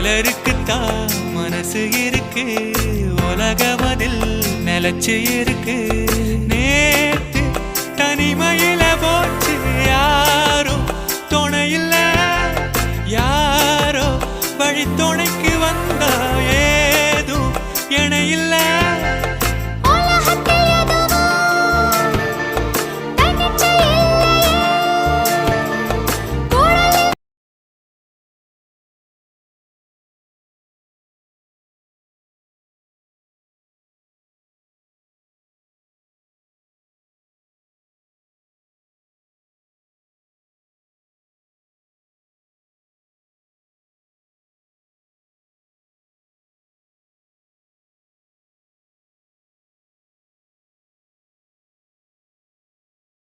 சிலருக்குத்தான் மனசு இருக்கு. உலகம் அதில் நிலச்சி இருக்கு. நேத்து தனிமையில போச்சு. யாரோ துணையில்ல. யாரோ வழித்துணைக்கு வந்தா ஏதும் இணையில்